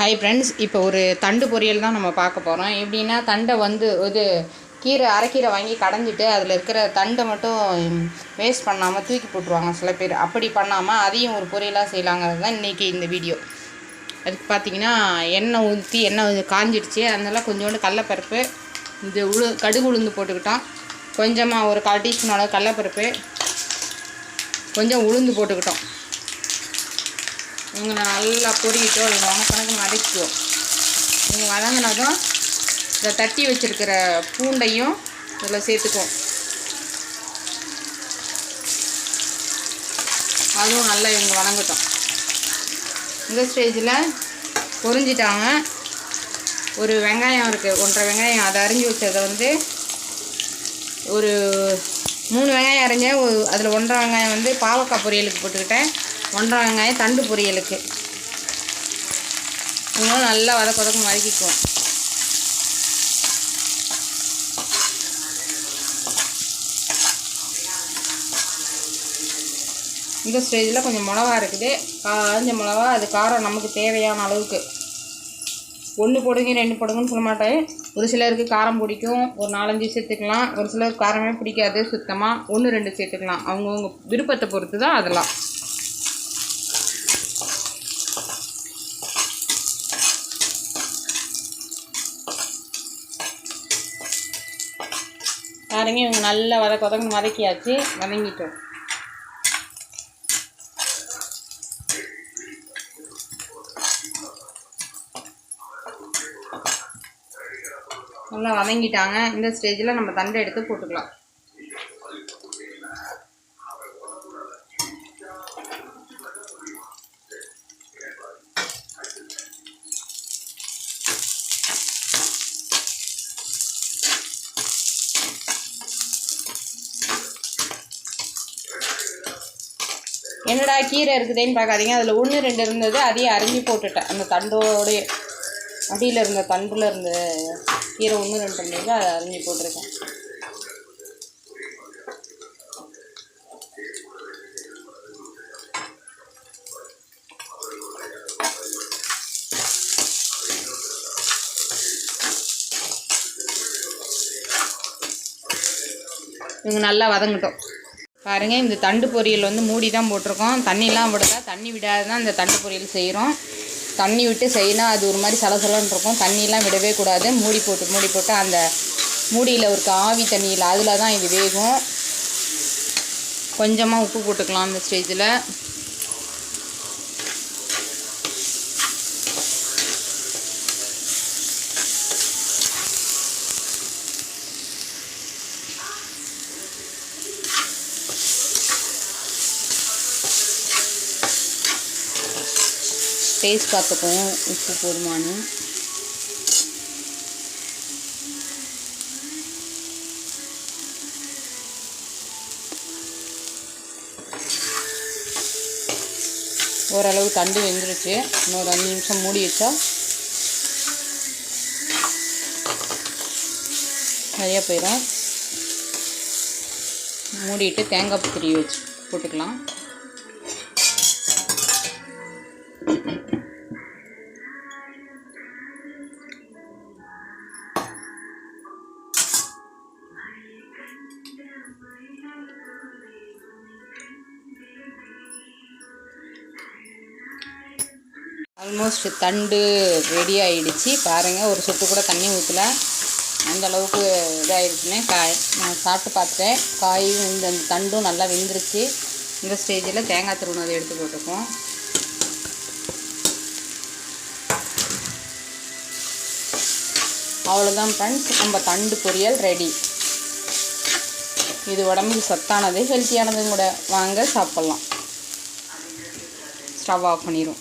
Hi friends இப்போ ஒரு தண்டு பொரியல் தான் நம்ம பார்க்க போகிறோம் எப்படின்னா தண்டை வந்து இது கீரை அரைக்கீரை வாங்கி கடைஞ்சிட்டு அதில் இருக்கிற தண்டை மட்டும் வேஸ்ட் பண்ணாமல் தூக்கி போட்டுருவாங்க சில பேர். அப்படி பண்ணாமல் அதையும் ஒரு பொரியலாக செய்யலாங்கிறது தான் இன்றைக்கி இந்த வீடியோ அதுக்கு பார்த்தீங்கன்னா எண்ணெய் ஊற்றி எண்ணெய் காஞ்சிடுச்சு. அதனால கொஞ்சோண்டு கடலப்பருப்பு இந்த உளு கடுகு உளுந்து போட்டுக்கிட்டோம். கொஞ்சமாக ஒரு கால் டீஸ்பூனோட கடலப்பருப்பு கொஞ்சம் உளுந்து போட்டுக்கிட்டோம். இவங்க நல்லா பொரியிட்டோ இவங்க கணக்கு வதக்கிக்குவோம் இவங்க வதங்கினதும் இதை தட்டி வச்சுருக்கிற பூண்டையும் இதில் சேர்த்துக்குவோம். அதுவும் நல்லா இவங்க வணங்கட்டும் இந்த ஸ்டேஜில் பொரிஞ்சிட்டாங்க. ஒரு வெங்காயம் இருக்குது ஒன்றரை வெங்காயம். அதை அரிஞ்சு வச்சதை வந்து ஒரு மூணு வெங்காயம் அரைஞ்சேன். அதில் ஒன்றரை வெங்காயம் வந்து பாவக்காய் பொரியலுக்கு போட்டுக்கிட்டேன். ஒன்றரை வெங்காயம் தண்டு பொரியலுக்கு. இன்னும் நல்லா வதக்க வதக்க வதக்கிக்குவோம். இந்த ஸ்டேஜில் கொஞ்சம் மிளவா இருக்குது. காஞ்ச மிளவா அது காரம் நமக்கு தேவையான அளவுக்கு. ஒன்று போடுங்க ரெண்டு போடுங்கன்னு சொல்ல மாட்டேன். ஒரு சிலருக்கு காரம் பிடிக்கும் ஒரு நாலஞ்சு சேர்த்துக்கலாம். ஒரு சிலருக்கு காரமே பிடிக்காது சுத்தமாக ஒன்று ரெண்டு சேர்த்துக்கலாம். அவங்கவுங்க விருப்பத்தை பொறுத்து தான் அதெல்லாம். பாருங்க இவங்க நல்லா வதக்க வதங்க வதக்கியாச்சு. வதங்கிட்டோம். நல்லா வதங்கிட்டாங்க. இந்த ஸ்டேஜில் நம்ம தண்டை எடுத்து போட்டுக்கலாம். என்னடா கீரை இருக்குதேன்னு பார்க்காதீங்க. அதில் ஒன்று ரெண்டு இருந்தது அதையே அரிஞ்சு போட்டுட்டேன். அந்த தண்டோடைய அடியில் இருந்த தண்டில் இருந்த கீரை ஒன்று ரெண்டு இருந்தது அதை அரிஞ்சு போட்டிருக்கேன். இவங்க நல்லா வதங்கட்டும். பாருங்க இந்த தண்டு பொரியல் வந்து மூடி தான் போட்டிருக்கோம். தண்ணிலாம் விடல தண்ணி விடாத தான் இந்த தண்டு பொரியல் செய்கிறோம் தண்ணி விட்டு செய்யணும் அது ஒரு மாதிரி சலசலன்னு இருக்கும். தண்ணிலாம் விடவே கூடாது. மூடி போட்டு மூடி போட்டு அந்த மூடியில் ஒரு ஆவி தண்ணியில் அதில் தான் இது வேகும். கொஞ்சமாக உப்பு போட்டுக்கலாம் அந்த ஸ்டேஜில் டேஸ்ட் பார்த்துக்குவோம் உப்பு போதுமானு. ஓரளவு தண்டு வெந்துருச்சு. இன்னொரு அஞ்சு நிமிஷம் மூடி வச்சா நிறையா போயிடும் மூடிட்டு தேங்காய் புத்திரி வச்சு போட்டுக்கலாம். ஆல்மோஸ்ட் தண்டு ரெடி ஆகிடுச்சு பாருங்கள் ஒரு சொட்டு கூட தண்ணி ஊற்றல அந்த அளவுக்கு இதாகிடுச்சுன்னு காய் நான் சாப்பிட்டு பார்த்தேன் காயும் இந்த தண்டும் நல்லா வெந்துருச்சு இந்த ஸ்டேஜில் தேங்காய் திருவுணதை எடுத்து போட்டுப்போம் அவ்வளோதான் ஃப்ரெண்ட்ஸ் நம்ம தண்டு பொரியல் ரெடி இது உடம்புக்கு சத்தானது ஹெல்த்தியானதும் கூட. வாங்க சாப்பிட்லாம். ஸ்டவ் ஆஃப் பண்ணிடும்